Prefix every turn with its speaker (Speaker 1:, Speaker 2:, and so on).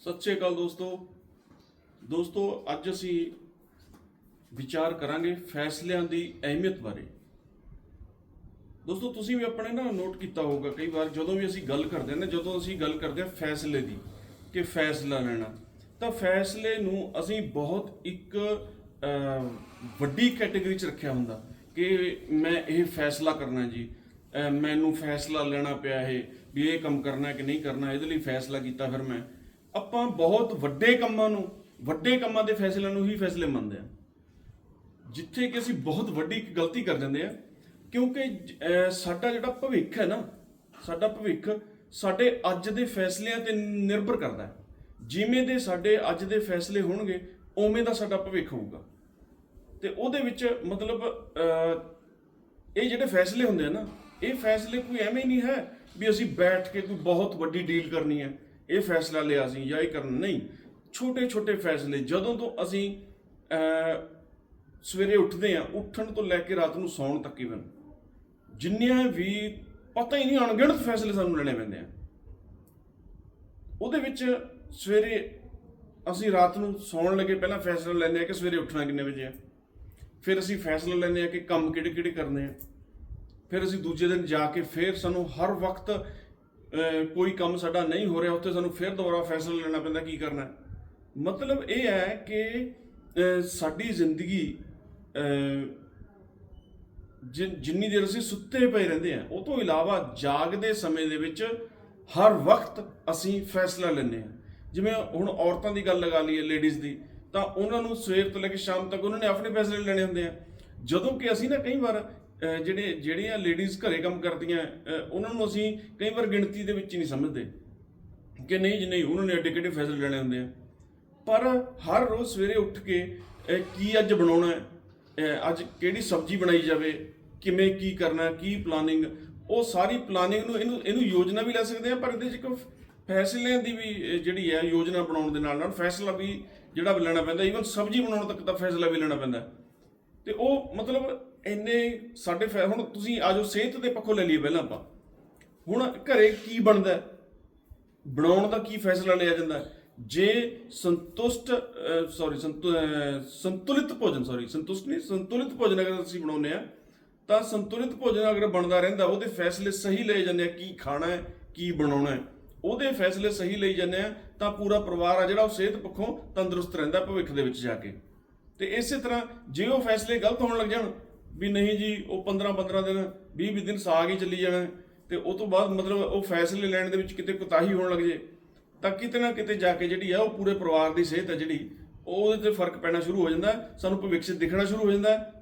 Speaker 1: ਸਤਿ ਸ਼੍ਰੀ ਅਕਾਲ ਦੋਸਤੋ। ਦੋਸਤੋ, ਅੱਜ ਅਸੀਂ ਵਿਚਾਰ ਕਰਾਂਗੇ ਫੈਸਲਿਆਂ ਦੀ ਅਹਿਮੀਅਤ ਬਾਰੇ। ਦੋਸਤੋ, ਤੁਸੀਂ ਵੀ ਆਪਣੇ ਨਾ ਨੋਟ ਕੀਤਾ ਹੋਊਗਾ ਕਈ ਵਾਰ ਜਦੋਂ ਵੀ ਅਸੀਂ ਗੱਲ ਕਰਦੇ ਹਾਂ ਨਾ, ਜਦੋਂ ਅਸੀਂ ਗੱਲ ਕਰਦੇ ਹਾਂ ਫੈਸਲੇ ਦੀ ਕਿ ਫੈਸਲਾ ਲੈਣਾ, ਤਾਂ ਫੈਸਲੇ ਨੂੰ ਅਸੀਂ ਬਹੁਤ ਇੱਕ ਵੱਡੀ ਕੈਟਾਗਰੀ 'ਚ ਰੱਖਿਆ ਹੁੰਦਾ ਕਿ ਮੈਂ ਇਹ ਫੈਸਲਾ ਕਰਨਾ ਜੀ ਮੈਨੂੰ ਫੈਸਲਾ ਲੈਣਾ ਪਿਆ ਇਹ, ਵੀ ਇਹ ਕੰਮ ਕਰਨਾ ਕਿ ਨਹੀਂ ਕਰਨਾ, ਇਹਦੇ ਲਈ ਫੈਸਲਾ ਕੀਤਾ ਫਿਰ ਮੈਂ। ਆਪਾਂ ਬਹੁਤ ਵੱਡੇ ਕੰਮਾਂ ਨੂੰ, ਵੱਡੇ ਕੰਮਾਂ ਦੇ ਫੈਸਲਿਆਂ ਨੂੰ ਹੀ ਫੈਸਲੇ ਮੰਨਦੇ ਆ ਜਿੱਥੇ ਕਿ ਅਸੀਂ ਬਹੁਤ ਵੱਡੀ ਇੱਕ ਗਲਤੀ ਕਰ ਜਾਂਦੇ ਆ ਕਿਉਂਕਿ ਸਾਡਾ ਜਿਹੜਾ ਭਵਿੱਖ ਹੈ ਨਾ, ਸਾਡਾ ਭਵਿੱਖ ਸਾਡੇ ਅੱਜ ਦੇ ਫੈਸਲਿਆਂ ਤੇ ਨਿਰਭਰ ਕਰਦਾ ਹੈ। ਜਿਵੇਂ ਦੇ ਸਾਡੇ ਅੱਜ ਦੇ ਫੈਸਲੇ ਹੋਣਗੇ, ਉਵੇਂ ਦਾ ਸਾਡਾ ਭਵਿੱਖ ਹੋਊਗਾ। ਤੇ ਉਹਦੇ ਵਿੱਚ ਮਤਲਬ ਇਹ ਜਿਹੜੇ ਫੈਸਲੇ ਹੁੰਦੇ ਆ ਨਾ, ਇਹ ਫੈਸਲੇ ਕੋਈ ਐਵੇਂ ਹੀ ਨਹੀਂ ਹੈ ਵੀ ਅਸੀਂ ਬੈਠ ਕੇ ਕੋਈ ਬਹੁਤ ਵੱਡੀ ਡੀਲ ਕਰਨੀ ਹੈ। ਇਹ ਫੈਸਲਾ ਲਿਆ ਸੀ ਜਾਂ ਇਹ ਕਰਨ, ਨਹੀਂ। ਛੋਟੇ ਛੋਟੇ ਫੈਸਲੇ, ਜਦੋਂ ਤੋਂ ਅਸੀਂ ਸਵੇਰੇ ਉੱਠਦੇ ਆ ਉੱਠਣ ਤੋਂ ਲੈ ਕੇ ਰਾਤ ਨੂੰ ਸੌਣ ਤੱਕ ਇਵਨ ਜਿੰਨੀਆਂ ਵੀ ਪਤਾ ਹੀ ਨਹੀਂ, ਅਣਗਿਣਤ ਫੈਸਲੇ ਸਾਨੂੰ ਲੈਣੇ ਪੈਂਦੇ ਆ। ਉਹਦੇ ਵਿੱਚ ਸਵੇਰੇ ਅਸੀਂ ਰਾਤ ਨੂੰ ਸੌਣ ਲੱਗੇ, ਪਹਿਲਾਂ ਫੈਸਲਾ ਲੈਂਦੇ ਆ ਕਿ ਸਵੇਰੇ ਉੱਠਣਾ ਕਿੰਨੇ ਵਜੇ ਆ। ਫਿਰ ਅਸੀਂ ਫੈਸਲਾ ਲੈਂਦੇ ਆ ਕਿ ਕੰਮ ਕਿਹੜੇ ਕਿਹੜੇ ਕਰਨੇ ਆ। ਫਿਰ ਅਸੀਂ ਦੂਜੇ ਦਿਨ ਜਾ ਕੇ ਫਿਰ ਸਾਨੂੰ ਹਰ ਵਕਤ ਕੋਈ ਕੰਮ ਸਾਡਾ ਨਹੀਂ ਹੋ ਰਿਹਾ ਉੱਥੇ ਸਾਨੂੰ ਫਿਰ ਦੁਬਾਰਾ ਫੈਸਲਾ ਲੈਣਾ ਪੈਂਦਾ ਕੀ ਕਰਨਾ ਹੈ। ਮਤਲਬ ਇਹ ਹੈ ਕਿ ਸਾਡੀ ਜ਼ਿੰਦਗੀ ਅਹ, ਜਿੰਨੀ ਦੇਰ ਅਸੀਂ ਸੁੱਤੇ ਪਏ ਰਹਿੰਦੇ ਆ ਉਹ ਤੋਂ ਇਲਾਵਾ ਜਾਗਦੇ ਸਮੇਂ ਦੇ ਵਿੱਚ ਹਰ ਵਕਤ ਅਸੀਂ ਫੈਸਲਾ ਲੈਂਦੇ ਆ ਜਿਵੇਂ ਹੁਣ ਔਰਤਾਂ ਦੀ ਗੱਲ ਲਗਾ ਲਈਏ ਲੇਡੀਜ਼ ਦੀ ਤਾਂ ਉਹਨਾਂ ਨੂੰ ਸਵੇਰ ਤੋਂ ਲੈ ਕੇ ਸ਼ਾਮ ਤੱਕ ਉਹਨਾਂ ਨੇ ਆਪਣੇ ਫੈਸਲੇ ਲੈਣੇ ਹੁੰਦੇ ਆ ਜਦੋਂ ਕਿ ਅਸੀਂ ਨਾ ਕਈ ਵਾਰ ਜਿਹੜੇ, ਜਿਹੜੀਆਂ ਲੇਡੀਜ਼ ਘਰੇ ਕੰਮ ਕਰਦੀਆਂ ਉਹਨਾਂ ਨੂੰ ਅਸੀਂ ਕਈ ਵਾਰ ਗਿਣਤੀ ਦੇ ਵਿੱਚ ਹੀ ਨਹੀਂ ਸਮਝਦੇ ਕਿ ਨਹੀਂ ਜੀ, ਨਹੀਂ, ਉਹਨਾਂ ਨੇ ਐਡੇ ਕਿਹੜੇ ਫੈਸਲੇ ਲੈਣੇ ਹੁੰਦੇ ਆ। ਪਰ ਹਰ ਰੋਜ਼ ਸਵੇਰੇ ਉੱਠ ਕੇ ਕੀ ਅੱਜ ਬਣਾਉਣਾ ਹੈ? ਅੱਜ ਕਿਹੜੀ ਸਬਜ਼ੀ ਬਣਾਈ ਜਾਵੇ? ਕਿਵੇਂ ਕੀ ਕਰਨਾ ਕੀ ਪਲਾਨਿੰਗ ਉਹ ਸਾਰੀ ਪਲਾਨਿੰਗ ਨੂੰ ਇਹਨੂੰ ਇਹਨੂੰ ਯੋਜਨਾ ਵੀ ਲੈ ਸਕਦੇ ਆ, ਪਰ ਇਹਦੇ 'ਚ ਇੱਕ ਫੈਸਲਿਆਂ ਦੀ ਵੀ ਜਿਹੜੀ ਹੈ ਯੋਜਨਾ ਬਣਾਉਣ ਦੇ ਨਾਲ ਨਾਲ ਫੈਸਲਾ ਵੀ ਜਿਹੜਾ ਲੈਣਾ ਪੈਂਦਾ ਈਵਨ ਸਬਜ਼ੀ ਬਣਾਉਣ ਤੱਕ ਦਾ ਫੈਸਲਾ ਵੀ ਲੈਣਾ ਪੈਂਦਾ। ਤੇ ਉਹ ਮਤਲਬ ਇੰਨੇ ਸਾਡੇ ਫੈ- ਹੁਣ ਤੁਸੀਂ ਆਜੋ ਸਿਹਤ ਦੇ ਪੱਖੋਂ ਲੈ ਲਈਏ ਪਹਿਲਾਂ ਆਪਾਂ ਹੁਣ ਘਰੇ ਕੀ ਬਣਦਾ ਹੈ? ਬਣਾਉਣ ਦਾ ਕੀ ਫੈਸਲਾ ਲਿਆ ਜਾਂਦਾ ਹੈ? ਜੇ ਸੰਤੁਸ਼ਟ ਸੌਰੀ ਸੰਤੁਲਿਤ ਭੋਜਨ ਸੌਰੀ ਸੰਤੁਸ਼ਟ ਨਹੀਂ, ਸੰਤੁਲਿਤ ਭੋਜਨ ਅਗਰ ਅਸੀਂ ਬਣਾਉਂਦੇ ਆ ਤਾਂ ਸੰਤੁਲਿਤ ਭੋਜਨ ਅਗਰ ਬਣਦਾ ਰਹਿੰਦਾ, ਉਹਦੇ ਫੈਸਲੇ ਸਹੀ ਲਏ ਜਾਂਦੇ ਆ ਕੀ ਖਾਣਾ ਹੈ, ਕੀ ਬਣਾਉਣਾ ਹੈ ਉਹਦੇ ਫੈਸਲੇ ਸਹੀ ਲਏ ਜਾਂਦੇ ਆ, ਤਾਂ ਪੂਰਾ ਪਰਿਵਾਰ ਆ ਜਿਹੜਾ ਉਹ ਸਿਹਤ ਪੱਖੋਂ ਤੰਦਰੁਸਤ ਰਹਿੰਦਾ ਭਵਿੱਖ ਦੇ ਵਿੱਚ ਜਾ ਕੇ ਤੇ ਇਸੇ ਤਰ੍ਹਾਂ ਜੇ ਉਹ ਫੈਸਲੇ ਗਲਤ ਹੋਣ ਲੱਗ ਜਾਣ ਵੀ ਨਹੀਂ ਜੀ, ਉਹ 15 15 ਦਿਨ 20 20 ਦਿਨ ਸਾਗ ਹੀ ਚੱਲੀ ਜਾਣਾ। ਤੇ ਉਹ ਤੋਂ ਬਾਅਦ ਮਤਲਬ ਉਹ ਫੈਸਲੇ ਲੈਣ ਦੇ ਵਿੱਚ ਕਿਤੇ ਕੁਤਾਹੀ ਹੋਣ ਲੱਗ ਜੇ, ਤਾਂ ਕਿਤੇ ਨਾ ਕਿਤੇ ਜਾ ਕੇ ਜਿਹੜੀ ਆ, ਉਹ ਪੂਰੇ ਪਰਿਵਾਰ ਦੀ ਸਿਹਤ ਹੈ ਜਿਹੜੀ ਉਹ ਉਹਦੇ ਤੇ ਫ਼ਰਕ ਪੈਣਾ ਸ਼ੁਰੂ ਹੋ ਜਾਂਦਾ। ਸਾਨੂੰ ਭਵਿੱਖ ਦਿਖਣਾ ਸ਼ੁਰੂ ਹੋ ਜਾਂਦਾ।